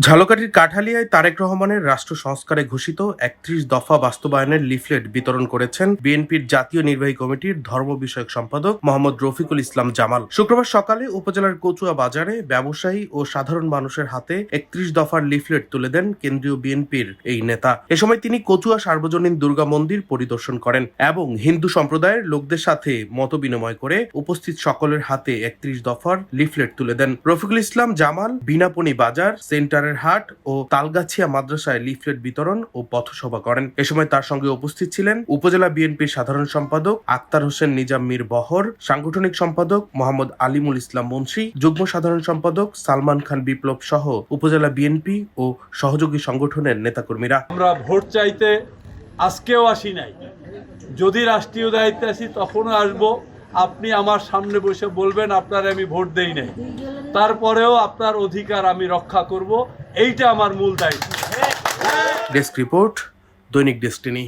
ঝালকাঠির কাঠালিয়ায় তারেক রহমানের রাষ্ট্র সংস্কারে ঘোষিত একত্রিশ দফা বাস্তবায়নের লিফলেট বিতরণ করেছেন বিএনপির জাতীয় নির্বাহী কমিটির ধর্ম বিষয়ক সম্পাদক মোহাম্মদ রফিকুল ইসলাম জামাল। শুক্রবার সকালে উপজেলার কচুয়া বাজারে ব্যবসায়ী ও সাধারণ মানুষের হাতে একত্রিশ দফার লিফলেট তুলে দেন কেন্দ্রীয় বিএনপির এই নেতা। এ সময় তিনি কচুয়া সার্বজনীন দুর্গা মন্দির পরিদর্শন করেন এবং হিন্দু সম্প্রদায়ের লোকদের সাথে মত বিনিময় করে উপস্থিত সকলের হাতে একত্রিশ দফার লিফলেট তুলে দেন। রফিকুল ইসলাম জামাল বিনাপনি বাজার, সেন্টারের হাট ও তালগাছিয়া মাদ্রাসায় লিফলেট বিতরণ ও পথসভা করেন। এ সময় তার সঙ্গে উপস্থিত ছিলেন উপজেলা বিএনপির সাধারণ সম্পাদক আক্তার হোসেন নিজাম মীর বহর, সাংগঠনিক সম্পাদক মোহাম্মদ আলিমুল ইসলাম মুন্সি, যুগ্ম সাধারণ সম্পাদক সালমান খান বিপ্লব সহ উপজেলা বিএনপি ও সহযোগী সংগঠনের নেতাকর্মীরা। আমরা ভোট চাইতে আজকেও আসি নাই। যদি রাষ্ট্রীয় দায়িত্বে আসি তখনও আসব। আপনি আমার সামনে বসে বলবেন, আপনার আমি ভোট দেই নাই। তারপরেও আপনার অধিকার আমি রক্ষা করব। এইটা আমার মূল দায়িত্ব। ডেস্ক রিপোর্ট দৈনিক ডেস্টিনি